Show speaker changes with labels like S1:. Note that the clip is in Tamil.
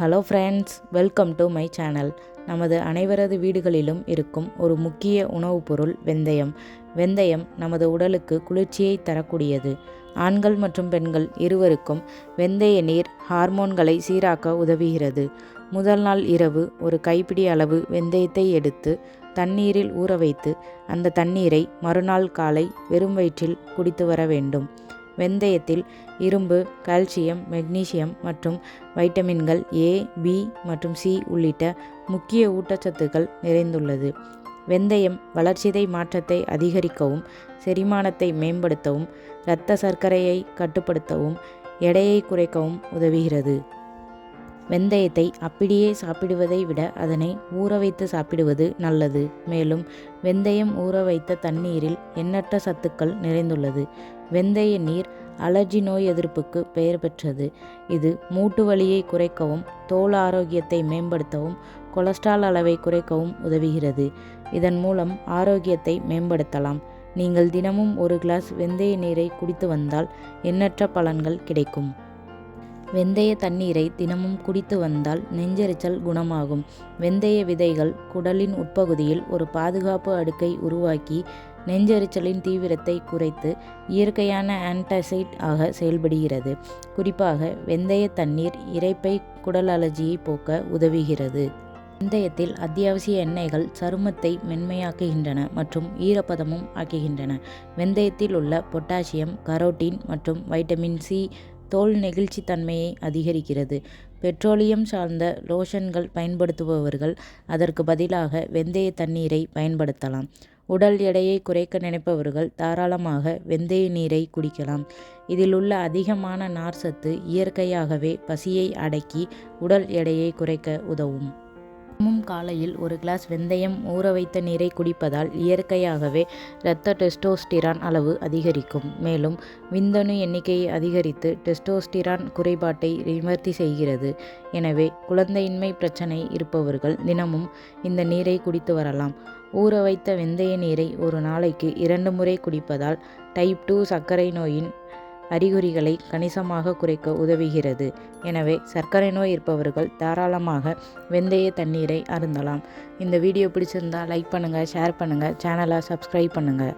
S1: Hello friends welcome to my channel நமது அனைவரது வீடுகளிலும் இருக்கும் ஒரு முக்கிய உணவுப் பொருள் வெந்தயம். வெந்தயம் நமது உடலுக்கு குளிர்ச்சியை தரக்கூடியது. ஆண்கள் மற்றும் பெண்கள் இருவருக்கும் வெந்தய நீர் ஹார்மோன்களை சீராக்க உதவுகிறது. முதல் நாள் இரவு ஒரு கைப்பிடி அளவு வெந்தயத்தை எடுத்து தண்ணீரில் ஊற வைத்து அந்த தண்ணீரை மறுநாள் காலை வெறும் வயிற்றில் குடித்து வர வேண்டும். வெந்தயத்தில் இரும்பு கால்சியம் மெக்னீசியம் மற்றும் வைட்டமின்கள் ஏ பி மற்றும் சி உள்ளிட்ட முக்கிய ஊட்டச்சத்துக்கள் நிறைந்துள்ளது. வெந்தயம் வளர்சிதை மாற்றத்தை அதிகரிக்கவும் செரிமானத்தை மேம்படுத்தவும் இரத்த சர்க்கரையை கட்டுப்படுத்தவும் எடையை குறைக்கவும் உதவுகிறது. வெந்தயத்தை அப்படியே சாப்பிடுவதை விட அதனை ஊற வைத்து சாப்பிடுவது நல்லது. மேலும் வெந்தயம் ஊற வைத்த தண்ணீரில் எண்ணற்ற சத்துக்கள் நிறைந்துள்ளது. வெந்தய நீர் அலர்ஜி நோய் எதிர்ப்புக்கு பெயர் பெற்றது. இது மூட்டு வலியை குறைக்கவும் தோல் ஆரோக்கியத்தை மேம்படுத்தவும் கொலஸ்ட்ரால் அளவை குறைக்கவும் உதவுகிறது. இதன் மூலம் ஆரோக்கியத்தை மேம்படுத்தலாம். நீங்கள் தினமும் ஒரு கிளாஸ் வெந்தய நீரை குடித்து வந்தால் எண்ணற்ற பலன்கள் கிடைக்கும். வெந்தய தண்ணீரை தினமும் குடித்து வந்தால் நெஞ்செரிச்சல் குணமாகும். வெந்தய விதைகள் குடலின் உட்பகுதியில் ஒரு பாதுகாப்பு அடுக்கை உருவாக்கி நெஞ்செரிச்சலின் தீவிரத்தை குறைத்து இயற்கையான ஆன்டாசைட் ஆக செயல்படுகிறது. குறிப்பாக வெந்தய தண்ணீர் இறைப்பை குடல் அலர்ஜியை போக்க உதவுகிறது. வெந்தயத்தில் அத்தியாவசிய எண்ணெய்கள் சருமத்தை மென்மையாக்குகின்றன மற்றும் ஈரப்பதமும் ஆக்குகின்றன. வெந்தயத்தில் உள்ள பொட்டாசியம் கரோட்டின் மற்றும் வைட்டமின் சி தோல் நெகிழ்ச்சித்தன்மையை அதிகரிக்கிறது. பெட்ரோலியம் சார்ந்த லோஷன்கள் பயன்படுத்துபவர்கள் அதற்கு பதிலாக வெந்தய தண்ணீரை பயன்படுத்தலாம். உடல் எடையை குறைக்க நினைப்பவர்கள் தாராளமாக வெந்தய நீரை குடிக்கலாம். இதில் உள்ள அதிகமான நார்சத்து இயற்கையாகவே பசியை அடக்கி உடல் எடையை குறைக்க உதவும். தினமும் காலையில் ஒரு கிளாஸ் வெந்தயம் ஊற வைத்த நீரை குடிப்பதால் இயற்கையாகவே இரத்த டெஸ்டோஸ்டிரான் அளவு அதிகரிக்கும். மேலும் விந்தணு எண்ணிக்கையை அதிகரித்து டெஸ்டோஸ்டிரான் குறைபாட்டை நிவர்த்தி செய்கிறது. எனவே குழந்தையின்மை பிரச்சனை இருப்பவர்கள் தினமும் இந்த நீரை குடித்து வரலாம். ஊற வைத்த வெந்தய நீரை ஒரு நாளைக்கு இரண்டு முறை குடிப்பதால் டைப் டூ சர்க்கரை நோயின் அறிகுறிகளை கணிசமாக குறைக்க உதவுகிறது. எனவே சர்க்கரை நோய் இருப்பவர்கள் தாராளமாக வெந்தய தண்ணீரை அருந்தலாம். இந்த வீடியோ பிடிச்சிருந்தால் லைக் பண்ணுங்கள் ஷேர் பண்ணுங்கள் சேனலை சப்ஸ்கிரைப் பண்ணுங்கள்